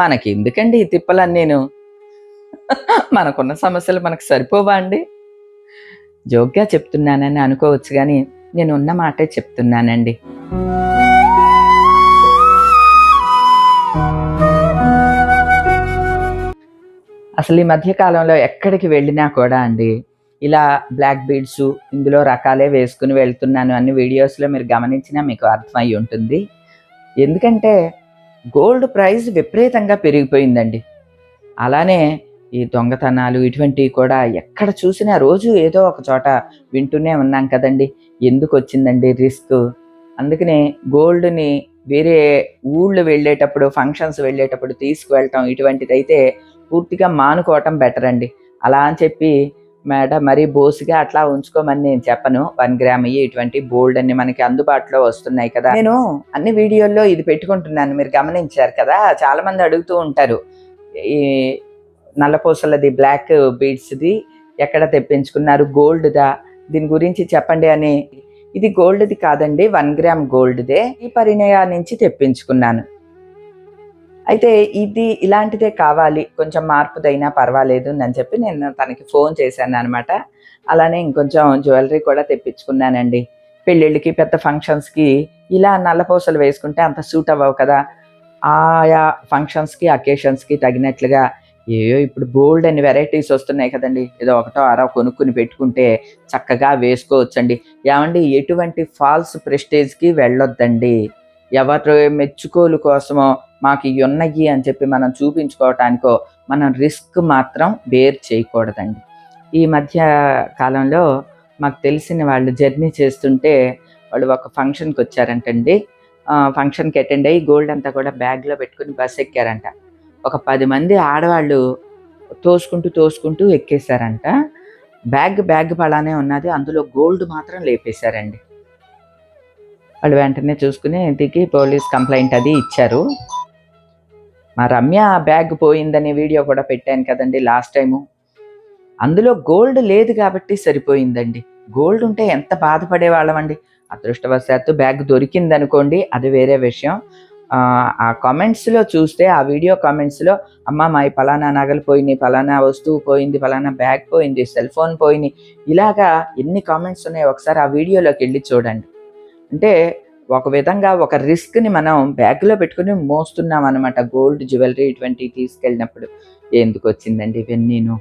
మనకి ఎందుకండి ఈ తిప్పలని నేను మనకున్న సమస్యలు మనకు సరిపోవా అండి? జోక్గా చెప్తున్నానని అనుకోవచ్చు కానీ నేను ఉన్న మాటే చెప్తున్నానండి. అసలు ఈ మధ్యకాలంలో ఎక్కడికి వెళ్ళినా కూడా అండి ఇలా బ్లాక్ బీడ్స్ ఇందులో రకాలే వేసుకుని వెళ్తున్నాను అన్ని వీడియోస్లో మీరు గమనించినా మీకు అర్థమై ఉంటుంది. ఎందుకంటే గోల్డ్ ప్రైస్ విపరీతంగా పెరిగిపోయిందండి. అలానే ఈ దొంగతనాలు ఇటువంటివి కూడా ఎక్కడ చూసినా రోజు ఏదో ఒక చోట వింటూనే ఉన్నాం కదండి. ఎందుకు వచ్చిందండి రిస్క్? అందుకనే గోల్డ్ని వేరే ఊళ్ళు వెళ్ళేటప్పుడు ఫంక్షన్స్ వెళ్ళేటప్పుడు తీసుకువెళ్ళటం ఇటువంటిది అయితే పూర్తిగా మానుకోవటం బెటర్ అండి అలా అని చెప్పి మేడం మరి బోసుగా అట్లా ఉంచుకోమని నేను చెప్పను. వన్ గ్రామ్ అయ్యి ఇటువంటి బోల్డ్ అన్ని మనకి అందుబాటులో వస్తున్నాయి కదా. నేను అన్ని వీడియోల్లో ఇది పెట్టుకుంటున్నాను. మీరు గమనించారు కదా చాలా మంది అడుగుతూ ఉంటారు. ఈ నల్లపూసలది బ్లాక్ బీడ్స్ది ఎక్కడ తెప్పించుకున్నారు గోల్డ్దా? దీని గురించి చెప్పండి అని. ఇది గోల్డ్ది కాదండి వన్ గ్రామ్ గోల్డ్దే. ఈ పరిణయా నుంచి తెప్పించుకున్నాను. అయితే ఇది ఇలాంటిదే కావాలి. కొంచెం మార్పుదైనా పర్వాలేదు అని చెప్పి నేను తనకి ఫోన్ చేశాను అనమాట అలానే ఇంకొంచెం జ్యువెలరీ కూడా తెప్పించుకున్నానండి. పెళ్ళిళ్ళకి పెద్ద ఫంక్షన్స్కి ఇలా నల్లపూసలు వేసుకుంటే అంత సూట్ అవ్వవు కదా. ఆయా ఫంక్షన్స్కి అకేషన్స్కి తగినట్లుగా ఏయో ఇప్పుడు బోల్డ్ అని వెరైటీస్ వస్తున్నాయి కదండి. ఏదో ఒకటో అరో కొనుక్కుని పెట్టుకుంటే చక్కగా వేసుకోవచ్చండి. ఏమండి ఎటువంటి ఫాల్స్ ప్రెస్టేజ్కి వెళ్ళొద్దండి. ఎవరి మెచ్చుకోలు కోసమో మాకు ఇవి ఉన్నాయి అని చెప్పి మనం చూపించుకోవటానికో మనం రిస్క్ మాత్రం బేర్ చేయకూడదండి. ఈ మధ్య కాలంలో మాకు తెలిసిన వాళ్ళు జర్నీ చేస్తుంటే వాళ్ళు ఒక ఫంక్షన్కి వచ్చారంటండి. ఫంక్షన్కి అటెండ్ అయ్యి గోల్డ్ అంతా కూడా బ్యాగ్లో పెట్టుకుని బస్ ఎక్కారంట. ఒక పది మంది ఆడవాళ్ళు తోసుకుంటూ తోసుకుంటూ ఎక్కేశారంట. బ్యాగ్ బ్యాగ్ పలానే ఉన్నది. అందులో గోల్డ్ మాత్రం లేపేశారండి. వాళ్ళు వెంటనే చూసుకుని దిగి పోలీస్ కంప్లైంట్ అది ఇచ్చారు. మా రమ్య బ్యాగ్ పోయిందనే వీడియో కూడా పెట్టాను కదండి లాస్ట్ టైము. అందులో గోల్డ్ లేదు కాబట్టి సరిపోయిందండి. గోల్డ్ ఉంటే ఎంత బాధపడే వాళ్ళమండి అదృష్టవశాత్తు బ్యాగ్ దొరికింది అనుకోండి అది వేరే విషయం. ఆ, కామెంట్స్లో చూస్తే ఆ వీడియో కామెంట్స్లో అమ్మ మా ఈ పలానా నగలు పోయినాయి ఫలానా వస్తువు పోయింది ఫలానా బ్యాగ్ పోయింది సెల్ ఫోన్ పోయినాయి. ఇలాగా ఎన్ని కామెంట్స్ ఉన్నాయో ఒకసారి ఆ వీడియోలోకి వెళ్ళి చూడండి. అంటే ఒక విధంగా ఒక రిస్క్ని మనం బ్యాగ్లో పెట్టుకుని మోస్తున్నాం అనమాట గోల్డ్ జ్యువెలరీ ఇటువంటివి తీసుకెళ్ళినప్పుడు ఎందుకు వచ్చిందండి ఇవన్నీను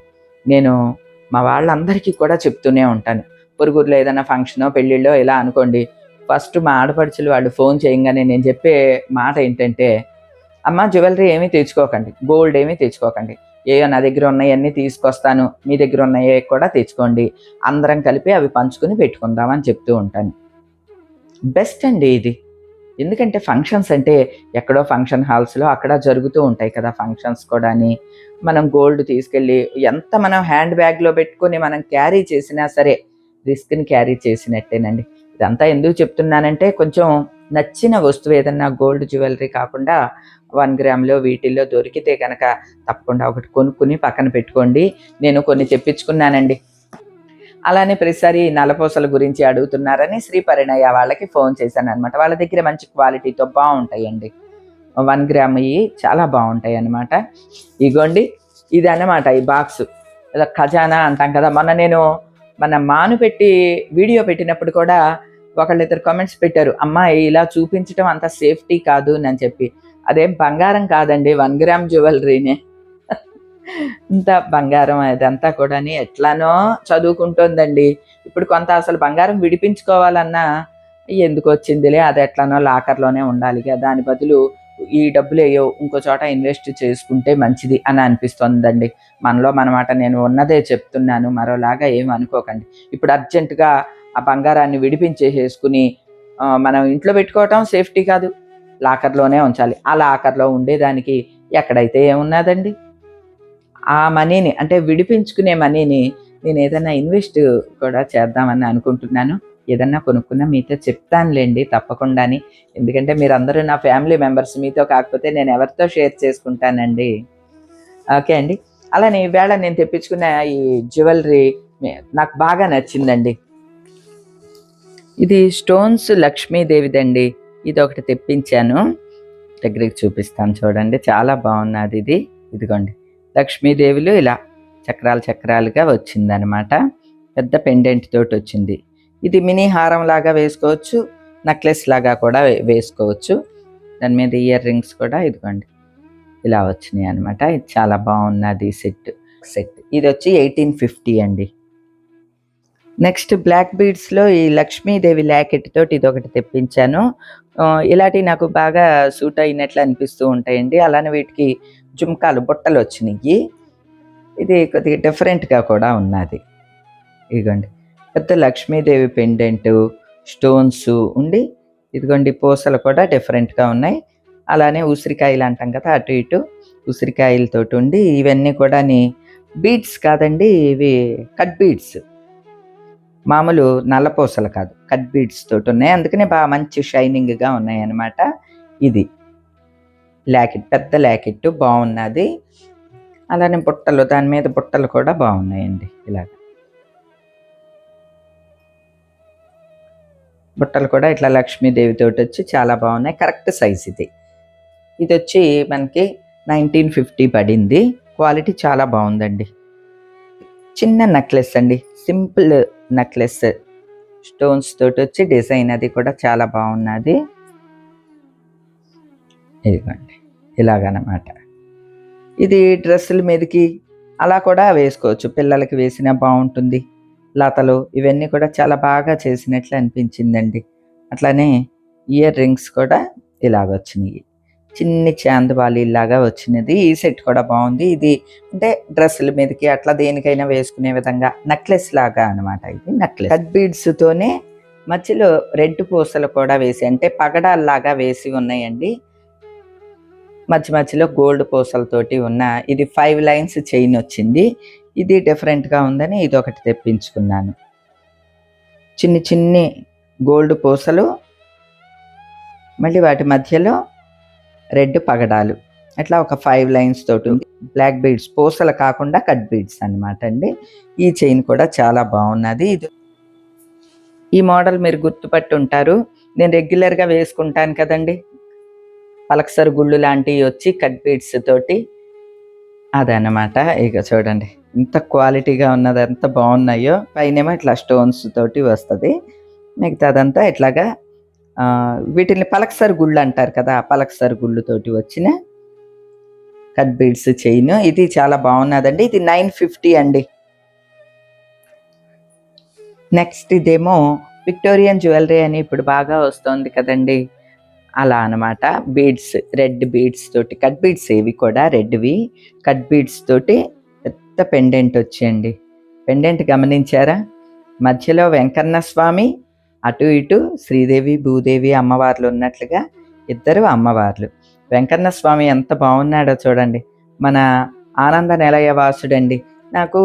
నేను మా వాళ్ళందరికీ కూడా చెప్తూనే ఉంటాను. పొరుగురులో ఏదైనా ఫంక్షనో పెళ్ళిళ్ళో ఇలా అనుకోండి. ఫస్ట్ మా ఆడపడుచులు వాళ్ళు ఫోన్ చేయగానే నేను చెప్పే మాట ఏంటంటే అమ్మ జ్యువెలరీ ఏమీ తెచ్చుకోకండి. గోల్డ్ ఏమీ తెచ్చుకోకండి. ఏయో నా దగ్గర ఉన్నాయన్నీ తీసుకొస్తాను. మీ దగ్గర ఉన్నాయే కూడా తెచ్చుకోండి. అందరం కలిపి అవి పంచుకుని పెట్టుకుందామని చెప్తూ ఉంటాను. బెస్ట్ అండి ఇది. ఎందుకంటే ఫంక్షన్స్ అంటే ఎక్కడో ఫంక్షన్ హాల్స్లో అక్కడ జరుగుతూ ఉంటాయి కదా ఫంక్షన్స్ కూడా మనం గోల్డ్ తీసుకెళ్ళి ఎంత మనం హ్యాండ్ బ్యాగ్లో పెట్టుకొని మనం క్యారీ చేసినా సరే రిస్క్ని క్యారీ చేసినట్టేనండి. ఇదంతా ఎందుకు చెప్తున్నానంటే కొంచెం నచ్చిన వస్తువు ఏదన్నా గోల్డ్ జ్యువెలరీ కాకుండా వన్ గ్రామ్లో వీటిల్లో దొరికితే కనుక తప్పకుండా ఒకటి కొనుక్కుని పక్కన పెట్టుకోండి. నేను కొన్ని తెప్పించుకున్నానండి. అలానే ప్రతిసారి నలపూసల గురించి అడుగుతున్నారని శ్రీ పరిణయ వాళ్ళకి ఫోన్ చేశాను అనమాట వాళ్ళ దగ్గర మంచి క్వాలిటీతో బాగుంటాయండి. వన్ గ్రామ్ ఇవి చాలా బాగుంటాయి అన్నమాట ఇగోండి ఇది అన్నమాట ఈ బాక్స్. ఖజానా అంటాం కదా మొన్న నేను మన మాను పెట్టి వీడియో పెట్టినప్పుడు కూడా ఒకళ్ళిద్దరు కామెంట్స్ పెట్టారు అమ్మాయి ఇలా చూపించడం అంత సేఫ్టీ కాదు అని చెప్పి. అదేం బంగారం కాదండి వన్ గ్రామ్ జ్యువెలరీనే ఇంత బంగారం అదంతా కూడా ఎట్లానో చదువుకుంటోందండి. ఇప్పుడు కొంత అసలు బంగారం విడిపించుకోవాలన్నా ఎందుకు వచ్చిందిలే? అది ఎట్లానో లాకర్లోనే ఉండాలి కదా. దాని బదులు ఈ డబ్బులు ఏయో ఇంకో చోట ఇన్వెస్ట్ చేసుకుంటే మంచిది అని అనిపిస్తుందండి. మనలో మనమాట నేను ఉన్నదే చెప్తున్నాను. మరోలాగా ఏం అనుకోకండి. ఇప్పుడు అర్జెంటుగా ఆ బంగారాన్ని విడిపించేసేసుకుని మనం ఇంట్లో పెట్టుకోవటం సేఫ్టీ కాదు. లాకర్లోనే ఉంచాలి. ఆ లాకర్లో ఉండేదానికి ఎక్కడైతే ఏమున్నదండి? ఆ మనీని అంటే విడిపించుకునే మనీని నేను ఏదైనా ఇన్వెస్ట్ కూడా చేద్దామని అనుకుంటున్నాను. ఏదన్నా కొనుక్కున్నా మీతో చెప్తానులేండి తప్పకుండాని. ఎందుకంటే మీరందరూ నా ఫ్యామిలీ మెంబర్స్ మీతో కాకపోతే నేను ఎవరితో షేర్ చేసుకుంటానండి. ఓకే అండి. అలానే ఈవేళ నేను తెప్పించుకున్న ఈ జ్యువెలరీ నాకు బాగా నచ్చిందండి. ఇది స్టోన్స్ లక్ష్మీదేవిదండి. ఇది ఒకటి తెప్పించాను. దగ్గరికి చూపిస్తాను చూడండి. చాలా బాగున్నది ఇది. ఇదిగోండి. లక్ష్మీదేవిలు ఇలా చక్రాలు చక్రాలుగా వచ్చిందనమాట పెద్ద పెండెంట్ తోటి వచ్చింది. ఇది మినీ హారం లాగా వేసుకోవచ్చు నెక్లెస్ లాగా కూడా వేసుకోవచ్చు. దాని మీద ఇయర్ రింగ్స్ కూడా ఇదిగోండి. ఇలా వచ్చినాయి అనమాట ఇది చాలా బాగున్నది సెట్ సెట్ ఇది వచ్చి ఎయిటీన్ ఫిఫ్టీ అండి. నెక్స్ట్ బ్లాక్ బీడ్స్లో ఈ లక్ష్మీదేవి ల్యాకెట్ తోటి ఇది ఒకటి తెప్పించాను. ఇలాంటివి నాకు బాగా సూట్ అయినట్లు అనిపిస్తూ ఉంటాయండి. అలానే వీటికి జుమ్కాలు బుట్టలు వచ్చినాయి ఇది కొద్దిగా డిఫరెంట్గా కూడా ఉన్నది. ఇదిగోండి. పెద్ద లక్ష్మీదేవి పెండెంట్ స్టోన్స్ ఉండి ఇదిగోండి పూసలు కూడా డిఫరెంట్గా ఉన్నాయి. అలానే ఉసిరికాయలు అంటాం కదా అటు ఇటు ఉసిరికాయలతోటి ఉండి ఇవన్నీ కూడా బీడ్స్ కాదండి ఇవి కట్ బీడ్స్ మామూలు నల్ల పూసలు కాదు కట్ బీడ్స్ తోటి ఉన్నాయి. అందుకనే బాగా మంచి షైనింగ్గా ఉన్నాయి అన్నమాట ఇది. ల్యాకెట్ పెద్ద ల్యాకెట్ బాగున్నది అలానే బుట్టలు దాని మీద బుట్టలు కూడా బాగున్నాయండి ఇలాగ. బుట్టలు కూడా ఇట్లా లక్ష్మీదేవి తోటి వచ్చి చాలా బాగున్నాయి కరెక్ట్ సైజ్ ఇది. ఇది వచ్చి మనకి నైన్టీన్ ఫిఫ్టీ పడింది. క్వాలిటీ చాలా బాగుందండి చిన్న నెక్లెస్ అండి. Simple necklace. స్టోన్స్ తోటి వచ్చి డిజైన్ అది కూడా చాలా బాగున్నది ఇదిగోండి. ఇలాగనమాట. ఇది డ్రెస్సుల మీదకి అలా కూడా వేసుకోవచ్చు. పిల్లలకి వేసినా బాగుంటుంది. లతలు ఇవన్నీ కూడా చాలా బాగా చేసినట్లు అనిపించిందండి. అట్లానే ఇయర్ రింగ్స్ కూడా ఇలాగ వచ్చినాయి. చిన్ని చాందబాలి లాగా వచ్చినది. ఈ సెట్ కూడా బాగుంది. ఇది అంటే డ్రెస్సుల మీదకి అట్లా దేనికైనా వేసుకునే విధంగా నెక్లెస్ లాగా అన్నమాట ఇది నెక్లెస్. కట్ బీడ్స్ తోనే మధ్యలో రెడ్ పూసలు కూడా వేసి అంటే పగడాల్లాగా వేసి ఉన్నాయండి. మధ్య మధ్యలో గోల్డ్ పూసలతోటి ఉన్న ఇది ఫైవ్ లైన్స్ చైన్ వచ్చింది. ఇది డిఫరెంట్గా ఉందని ఇది ఒకటి తెప్పించుకున్నాను. చిన్ని చిన్ని గోల్డ్ పూసలు మళ్ళీ వాటి మధ్యలో రెడ్ పగడాలు. అట్లా ఒక ఫైవ్ లైన్స్ తోటి ఉంది. బ్లాక్ బీడ్స్ పూసలు కాకుండా కట్ బీడ్స్ అన్నమాట అండి. ఈ చైన్ కూడా చాలా బాగున్నది. ఇది ఈ మోడల్ మీరు గుర్తుపట్టి ఉంటారు నేను రెగ్యులర్గా వేసుకుంటాను కదండి. పలకసరు గుళ్ళు లాంటివి వచ్చి కట్ బీడ్స్ తోటి అదనమాట ఇక చూడండి ఎంత క్వాలిటీగా ఉన్నది ఎంత బాగున్నాయో. పైనేమో ఇట్లా స్టోన్స్ తోటి వస్తుంది. మిగతాదంతా ఇట్లాగా వీటిని పలకసరు గుళ్ళు అంటారు కదా ఆ పలకసరు గుళ్ళు తోటి వచ్చిన కట్ బీడ్స్ చైన్. ఇది చాలా బాగున్నదండి. ఇది నైన్ ఫిఫ్టీ అండి. నెక్స్ట్ ఇదేమో విక్టోరియన్ జ్యువెలరీ అని ఇప్పుడు బాగా వస్తుంది కదండి. అలా అన్నమాట. బీడ్స్ రెడ్ బీడ్స్ తోటి కట్ బీడ్స్ ఏవి కూడా రెడ్వి కట్ బీడ్స్ తోటి పెద్ద పెండెంట్ వచ్చేయండి. పెండెంట్ గమనించారా? మధ్యలో వెంకన్న స్వామి అటు ఇటు శ్రీదేవి భూదేవి అమ్మవార్లు ఉన్నట్లుగా ఇద్దరు అమ్మవార్లు. వెంకన్న స్వామి ఎంత బాగున్నాడో చూడండి. మన ఆనంద నిలయ వాసుడండి. నాకు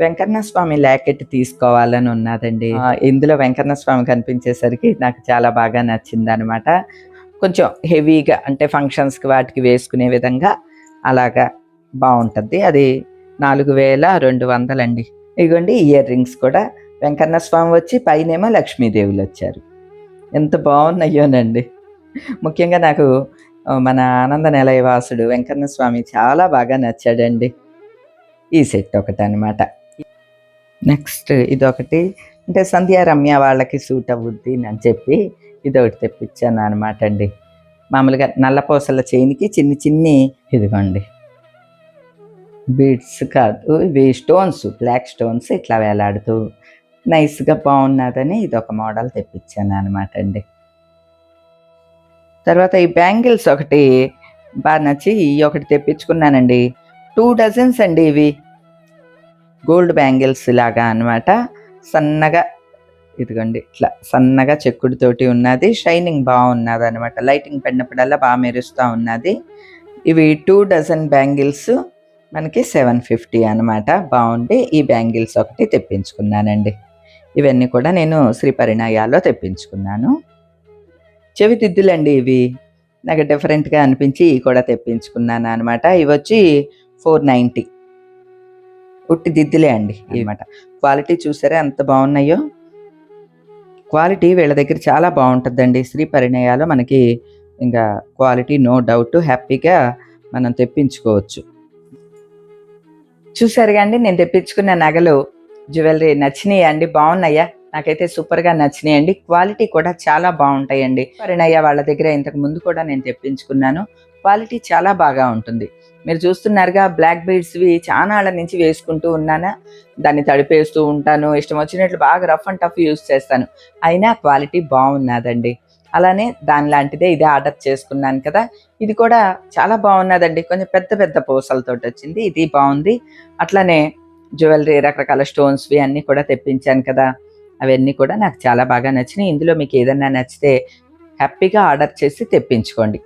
వెంకన్న స్వామి ల్యాకెట్ తీసుకోవాలని ఉన్నదండి. ఇందులో వెంకన్న స్వామి కనిపించేసరికి నాకు చాలా బాగా నచ్చింది అనమాట కొంచెం హెవీగా అంటే ఫంక్షన్స్కి వాటికి వేసుకునే విధంగా అలాగా బాగుంటుంది. అది నాలుగు వేల రెండు వందలండి. ఇదిగోండి ఇయర్ రింగ్స్ కూడా. వెంకన్న స్వామి వచ్చి పైనేమో లక్ష్మీదేవులు వచ్చారు. ఎంత బాగున్నాయోనండి. ముఖ్యంగా నాకు మన ఆనంద నిలయవాసుడు వెంకన్న స్వామి చాలా బాగా నచ్చాడండి. ఈ సెట్ ఒకటి అనమాట నెక్స్ట్ ఇదొకటి. అంటే సంధ్యా రమ్య వాళ్ళకి సూట్ అవ్వుద్ది అని చెప్పి ఇది ఒకటి తెప్పించాను అనమాట అండి. మామూలుగా నల్లపూసల చైన్కి చిన్ని చిన్ని ఇదిగోండి. బీడ్స్ కాదు ఇవి స్టోన్స్ బ్లాక్ స్టోన్స్ ఇట్లా వేలాడుతూ నైస్గా బాగున్నదని ఇది ఒక మోడల్ తెప్పించాను అనమాట అండి. తర్వాత ఈ బ్యాంగిల్స్ ఒకటి బాగా నచ్చి ఈ ఒకటి తెప్పించుకున్నానండి. టూ డజన్స్ అండి ఇవి. గోల్డ్ బ్యాంగిల్స్ లాగా అన్నమాట. సన్నగా ఇదిగోండి ఇట్లా సన్నగా చెక్కుడుతోటి ఉన్నది షైనింగ్ బాగున్నది అనమాట లైటింగ్ పడినప్పుడల్లా బాగా మెరుస్తూ ఉన్నది. ఇవి టూ డజన్ బ్యాంగిల్స్ మనకి సెవెన్ ఫిఫ్టీ అనమాట బాగుండి ఈ బ్యాంగిల్స్ ఒకటి తెప్పించుకున్నానండి. ఇవన్నీ కూడా నేను శ్రీ పరిణయాల్లో తెప్పించుకున్నాను. చెవిదిద్దులండి ఇవి. నాకు డిఫరెంట్గా అనిపించి ఇవి కూడా తెప్పించుకున్నాను అనమాట ఇవి వచ్చి ఫోర్ నైంటీ. ఉట్టి దిద్దులే అండి అనమాట క్వాలిటీ చూసారా ఎంత బాగున్నాయో? క్వాలిటీ వీళ్ళ దగ్గర చాలా బాగుంటుందండి. శ్రీ పరిణయాలో మనకి ఇంకా క్వాలిటీ నో డౌట్ హ్యాపీగా మనం తెప్పించుకోవచ్చు. చూసారు అండి నేను తెప్పించుకున్న నగలు జ్యువెలరీ నచ్చినాయి అండి బాగున్నాయా? నాకైతే సూపర్గా నచ్చినాయి అండి. క్వాలిటీ కూడా చాలా బాగుంటాయండి. పరిణయ్య వాళ్ళ దగ్గర ఇంతకు ముందు కూడా నేను తెప్పించుకున్నాను. క్వాలిటీ చాలా బాగా ఉంటుంది. మీరు చూస్తున్నారుగా బ్లాక్ బీడ్స్వి చాలా నాళ్ళ నుంచి వేసుకుంటూ ఉన్నాను? దాన్ని తడిపేస్తూ ఉంటాను ఇష్టం వచ్చినట్లు బాగా రఫ్ అండ్ టఫ్ యూస్ చేస్తాను. అయినా క్వాలిటీ బాగున్నదండి. అలానే దాని లాంటిదే ఇది ఆర్డర్ చేసుకున్నాను కదా ఇది కూడా చాలా బాగున్నదండి. కొంచెం పెద్ద పెద్ద పూసలతోటి వచ్చింది ఇది బాగుంది. అట్లానే జ్యువెలరీ రకరకాల స్టోన్స్వి అన్నీ కూడా తెప్పించాను కదా అవన్నీ కూడా నాకు చాలా బాగా నచ్చినాయి. ఇందులో మీకు ఏదన్నా నచ్చితే హ్యాపీగా ఆర్డర్ చేసి తెప్పించుకోండి.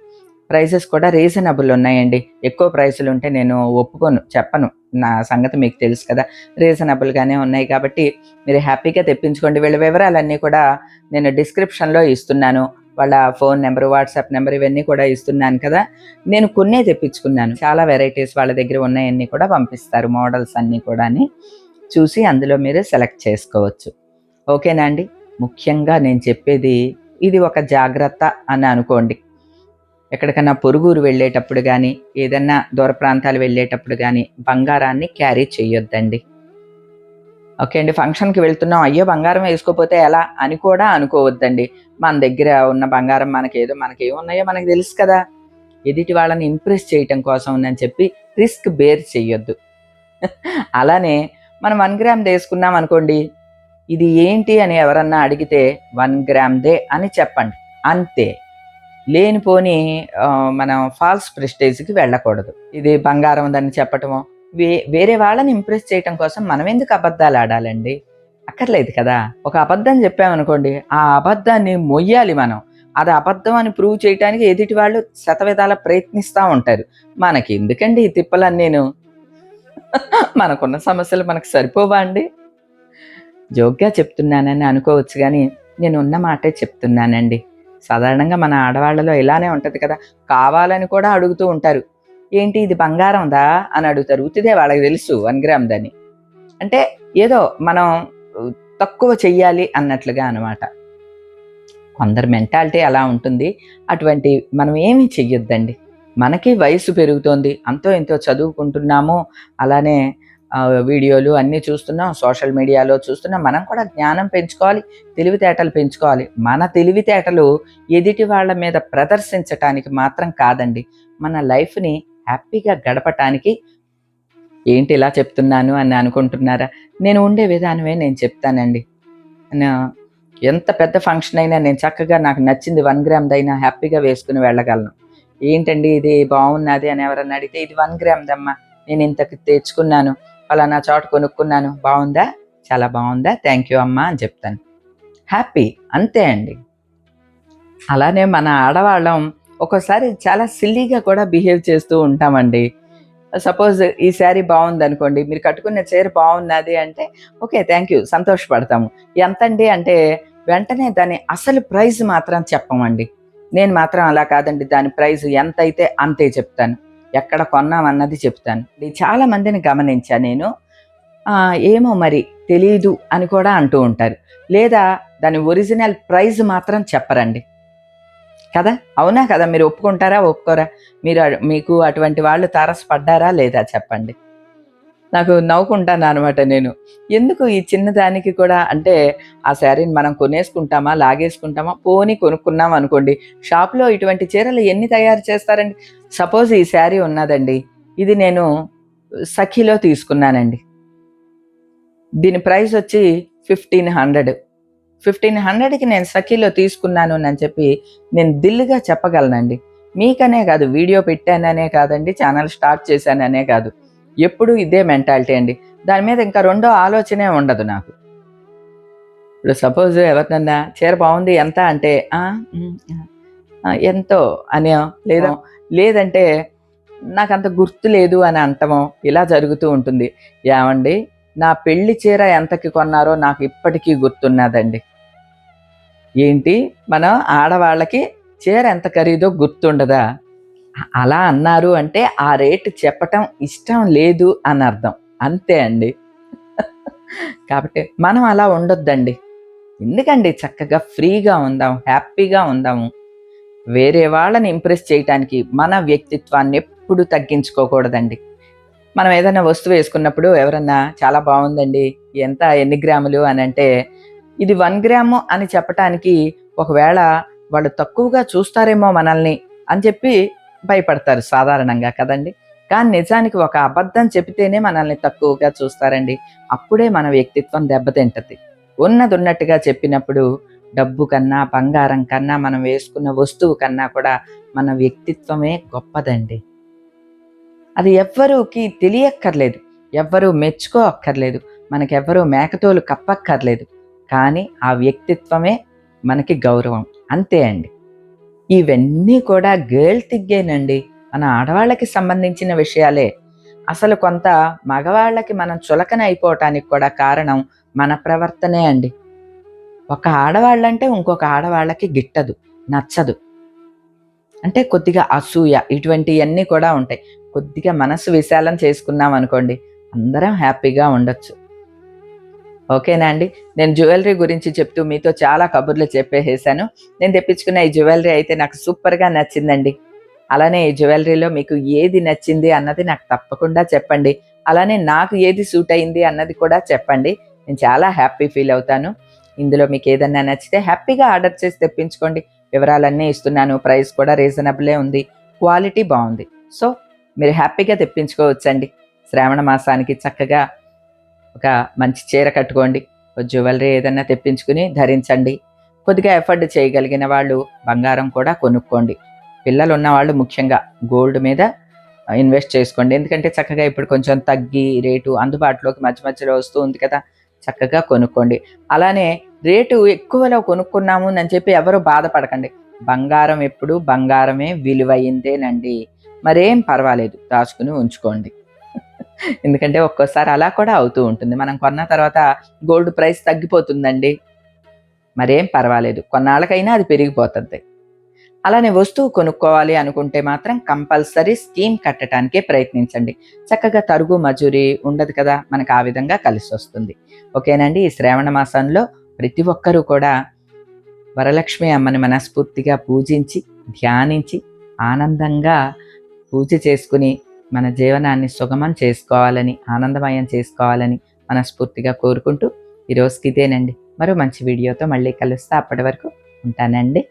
ప్రైసెస్ కూడా రీజనబుల్ ఉన్నాయండి. ఎక్కువ ప్రైసులు ఉంటే నేను ఒప్పుకోను చెప్పను. నా సంగతి మీకు తెలుసు కదా. రీజనబుల్గానే ఉన్నాయి కాబట్టి మీరు హ్యాపీగా తెప్పించుకోండి. వీళ్ళ వివరాలన్నీ కూడా నేను డిస్క్రిప్షన్లో ఇస్తున్నాను. వాళ్ళ ఫోన్ నెంబర్ వాట్సాప్ నెంబర్ ఇవన్నీ కూడా ఇస్తున్నాను కదా. నేను కొన్నే తెప్పించుకున్నాను. చాలా వెరైటీస్ వాళ్ళ దగ్గర ఉన్నాయన్నీ కూడా పంపిస్తారు మోడల్స్ అన్నీ కూడా చూసి అందులో మీరు సెలెక్ట్ చేసుకోవచ్చు. ఓకేనా అండి? ముఖ్యంగా నేను చెప్పేది ఇది ఒక జాగ్రత్త అని అనుకోండి. ఎక్కడికన్నా పొరుగురు వెళ్ళేటప్పుడు కానీ ఏదన్నా దూర ప్రాంతాలు వెళ్ళేటప్పుడు కానీ బంగారాన్ని క్యారీ చేయొద్దండి ఓకే అండి ఫంక్షన్కి వెళ్తున్నాం. అయ్యో బంగారం వేసుకోపోతే ఎలా? అని కూడా అనుకోవద్దండి. మన దగ్గర ఉన్న బంగారం మనకేదో మనకి ఏమున్నాయో మనకు తెలుసు కదా. ఎదుటి వాళ్ళని ఇంప్రెస్ చేయటం కోసం అని చెప్పి రిస్క్ బేర్ చేయొద్దు అలానే మనం వన్ గ్రామ్ వేసుకున్నాం అనుకోండి ఇది ఏంటి అని ఎవరన్నా అడిగితే వన్ గ్రామ్దే అని చెప్పండి. అంతే. లేనిపోని ఆ, మనం ఫాల్స్ ప్రెస్టేజ్కి వెళ్ళకూడదు. ఇది బంగారం ఉందని చెప్పటము వే వేరే వాళ్ళని ఇంప్రెస్ చేయటం కోసం మనం ఎందుకు అబద్ధాలు ఆడాలండి? అక్కర్లేదు కదా. ఒక అబద్ధం చెప్పామనుకోండి ఆ అబద్ధాన్ని మొయ్యాలి మనం. అది అబద్ధం అని ప్రూవ్ చేయడానికి ఎదుటి వాళ్ళు శతవిధాల ప్రయత్నిస్తూ ఉంటారు. మనకి ఎందుకండి ఈ తిప్పలన్నీ నేను? మనకున్న సమస్యలు మనకు సరిపోవా అండి? జోక్గా చెప్తున్నానని అనుకోవచ్చు కానీ నేను ఉన్న మాటే చెప్తున్నానండి. సాధారణంగా మన ఆడవాళ్ళలో ఇలానే ఉంటుంది కదా కావాలని కూడా అడుగుతూ ఉంటారు. ఏంటి ఇది బంగారందా అని అడుగుతారు. ఉత్తిదే వాళ్ళకి తెలుసు వన్ గ్రామ్ దాన్ని అంటే ఏదో మనం తక్కువ చెయ్యాలి అన్నట్లుగా అనమాట కొందరు మెంటాలిటీ అలా ఉంటుంది. అటువంటి మనం ఏమీ చెయ్యొద్దండి. మనకి వయసు పెరుగుతోంది. అంతో ఎంతో చదువుకుంటున్నాము. అలానే వీడియోలు అన్నీ చూస్తున్నాం సోషల్ మీడియాలో చూస్తున్నాం. మనం కూడా జ్ఞానం పెంచుకోవాలి తెలివితేటలు పెంచుకోవాలి. మన తెలివితేటలు ఎదుటి వాళ్ళ మీద ప్రదర్శించటానికి మాత్రం కాదండి. మన లైఫ్ని హ్యాపీగా గడపటానికి ఏంటి ఇలా చెప్తున్నాను అని అనుకుంటున్నారా? నేను ఉండే విధానమే నేను చెప్తానండి. నా- ఎంత పెద్ద ఫంక్షన్ అయినా నేను చక్కగా నాకు నచ్చింది వన్ గ్రామ్దైనా హ్యాపీగా వేసుకుని వెళ్ళగలను. ఏంటండి ఇది బాగున్నది అని ఎవరన్నా అడిగితే ఇది వన్ గ్రామ్దమ్మా నేను ఇంతకు తెచ్చుకున్నాను. ఫలానా చోట కొనుక్కున్నాను. బాగుందా? చాలా బాగుందా? థ్యాంక్ యూ అమ్మా అని చెప్తాను. హ్యాపీ అంతే అండి. అలానే మన ఆడవాళ్ళం ఒక్కోసారి చాలా సిల్లీగా కూడా బిహేవ్ చేస్తూ ఉంటామండి. సపోజ్ ఈ శారీ బాగుంది అనుకోండి మీరు కట్టుకున్న చీర బాగున్నది అంటే ఓకే థ్యాంక్ యూ సంతోషపడతాము. ఎంతండి అంటే వెంటనే దాని అసలు ప్రైజ్ మాత్రం చెప్పమండి. నేను మాత్రం అలా కాదండి దాని ప్రైజ్ ఎంత అయితే అంతే చెప్తాను. ఎక్కడ కొన్నామన్నది చెప్తాను. ఇది చాలా మందిని గమనించా నేను. ఏమో మరి తెలీదు అని కూడా అంటూ ఉంటారు. లేదా దాని ఒరిజినల్ ప్రైజ్ మాత్రం చెప్పరండి. కదా? అవునా కదా? మీరు ఒప్పుకుంటారా? ఒప్పుకోరా? మీరు మీకు అటువంటి వాళ్ళు తారసపడ్డారా? లేదా చెప్పండి. నాకు నవ్వుకుంటాను అనమాట నేను. ఎందుకు ఈ చిన్నదానికి కూడా అంటే ఆ శారీని మనం కొనేసుకుంటామా లాగేసుకుంటామా? పోని కొనుక్కున్నాం అనుకోండి. షాప్లో ఇటువంటి చీరలు ఎన్ని తయారు చేస్తారండి? సపోజ్ ఈ శారీ ఉన్నదండి. ఇది నేను సఖీలో తీసుకున్నానండి. దీని ప్రైస్ వచ్చి ఫిఫ్టీన్ హండ్రెడ్. ఫిఫ్టీన్ హండ్రెడ్కి నేను సఖీలో తీసుకున్నాను అని చెప్పి నేను దిల్లుగా చెప్పగలనండి. మీకనే కాదు వీడియో పెట్టాననే కాదండి ఛానల్ స్టార్ట్ చేశాననే కాదు. ఎప్పుడు ఇదే మెంటాలిటీ అండి. దాని మీద ఇంకా రెండో ఆలోచనే ఉండదు నాకు. ఇప్పుడు సపోజ్ ఎవరినన్నా చీర బాగుంది ఎంత అంటే "ఆ, ఉమ్, ఆ, ఎంతో అని లేదా? లేదంటే నాకు అంత గుర్తు లేదు అని అంటమో ఇలా జరుగుతూ ఉంటుంది. ఏమండి? నా పెళ్ళి చీర ఎంతకి కొన్నారో నాకు ఇప్పటికీ గుర్తున్నదండి. ఏంటి? మనం ఆడవాళ్ళకి చీర ఎంత ఖరీదో గుర్తుండదా? అలా అన్నారు అంటే ఆ రేటు చెప్పటం ఇష్టం లేదు అని అర్థం. అంతే అండి. కాబట్టి మనం అలా ఉండొద్దండి. ఎందుకండి చక్కగా ఫ్రీగా ఉందాం హ్యాపీగా ఉందాము? వేరే వాళ్ళని ఇంప్రెస్ చేయటానికి మన వ్యక్తిత్వాన్ని ఎప్పుడు తగ్గించుకోకూడదండి. మనం ఏదైనా వస్తువు వేసుకున్నప్పుడు ఎవరన్నా చాలా బాగుందండి ఎంత ఎన్ని గ్రాములు? అని అంటే ఇది వన్ గ్రాము అని చెప్పటానికి ఒకవేళ వాళ్ళు తక్కువగా చూస్తారేమో మనల్ని అని చెప్పి భయపడతారు సాధారణంగా కదండి. కానీ నిజానికి ఒక అబద్ధం చెబితేనే మనల్ని తక్కువగా చూస్తారండి. అప్పుడే మన వ్యక్తిత్వం దెబ్బతింటది. ఉన్నది ఉన్నట్టుగా చెప్పినప్పుడు డబ్బు కన్నా బంగారం కన్నా మనం వేసుకున్న వస్తువు కన్నా కూడా మన వ్యక్తిత్వమే గొప్పదండి. అది ఎవ్వరూకి తెలియక్కర్లేదు. ఎవ్వరూ మెచ్చుకో అక్కర్లేదు మనకెవ్వరూ మేకతోలు కప్పక్కర్లేదు. కానీ ఆ వ్యక్తిత్వమే మనకి గౌరవం. అంతే అండి. ఇవన్నీ కూడా గర్ల్ తిగ్గేనండి. మన ఆడవాళ్ళకి సంబంధించిన విషయాలే. అసలు కొంత మగవాళ్ళకి మనం చులకన అయిపోవటానికి కూడా కారణం మన ప్రవర్తనే అండి. ఒక ఆడవాళ్ళంటే ఇంకొక ఆడవాళ్ళకి గిట్టదు నచ్చదు. అంటే కొద్దిగా అసూయ ఇటువంటివన్నీ కూడా ఉంటాయి. కొద్దిగా మనసు విశాలం చేసుకున్నాం అనుకోండి అందరం హ్యాపీగా ఉండొచ్చు. ఓకేనా అండి? నేను జ్యువెలరీ గురించి చెప్తూ మీతో చాలా కబుర్లు చెప్పేసేసాను. నేను తెప్పించుకున్న ఈ జ్యువెలరీ అయితే నాకు సూపర్గా నచ్చిందండి. అలానే ఈ జ్యువెలరీలో మీకు ఏది నచ్చింది అన్నది నాకు తప్పకుండా చెప్పండి. అలానే నాకు ఏది సూట్ అయింది అన్నది కూడా చెప్పండి. నేను చాలా హ్యాపీ ఫీల్ అవుతాను. ఇందులో మీకు ఏదన్నా నచ్చితే హ్యాపీగా ఆర్డర్ చేసి తెప్పించుకోండి. వివరాలన్నీ ఇస్తున్నాను. ప్రైస్ కూడా రీజనబులే ఉంది. క్వాలిటీ బాగుంది. సో మీరు హ్యాపీగా తెప్పించుకోవచ్చండి. శ్రావణ మాసానికి చక్కగా ఒక మంచి చీర కట్టుకోండి ఒక జ్యువెలరీ ఏదైనా తెప్పించుకుని ధరించండి. కొద్దిగా ఎఫర్ట్ చేయగలిగిన వాళ్ళు బంగారం కూడా కొనుక్కోండి. పిల్లలు ఉన్నవాళ్ళు ముఖ్యంగా గోల్డ్ మీద ఇన్వెస్ట్ చేసుకోండి. ఎందుకంటే చక్కగా ఇప్పుడు కొంచెం తగ్గి రేటు అందుబాటులోకి మధ్య మధ్యలో వస్తూ ఉంది కదా చక్కగా కొనుక్కోండి. అలానే రేటు ఎక్కువలో కొనుక్కున్నాము అని చెప్పి ఎవరు బాధపడకండి. బంగారం ఎప్పుడు బంగారమే విలువైందేనండి. మరేం పర్వాలేదు దాచుకుని ఉంచుకోండి. ఎందుకంటే ఒక్కోసారి అలా కూడా అవుతూ ఉంటుంది. మనం కొన్న తర్వాత గోల్డ్ ప్రైస్ తగ్గిపోతుందండి. మరేం పర్వాలేదు. కొన్నాళ్ళకైనా అది పెరిగిపోతుంది. అలానే వస్తువు కొనుక్కోవాలి అనుకుంటే మాత్రం కంపల్సరీ స్కీమ్ కట్టడానికే ప్రయత్నించండి. చక్కగా తరుగు మజూరి ఉండదు కదా మనకు ఆ విధంగా కలిసి వస్తుంది. ఓకేనండి ఈ శ్రావణ మాసంలో ప్రతి ఒక్కరూ కూడా వరలక్ష్మి అమ్మని మనస్ఫూర్తిగా పూజించి ధ్యానించి ఆనందంగా పూజ చేసుకుని మన జీవనాన్ని సుగమం చేసుకోవాలని ఆనందమయం చేసుకోవాలని మనస్ఫూర్తిగా కోరుకుంటూ ఈ ఇదేనండి. మరో మంచి వీడియోతో మళ్ళీ కలుస్తా. అప్పటి వరకు ఉంటానండి.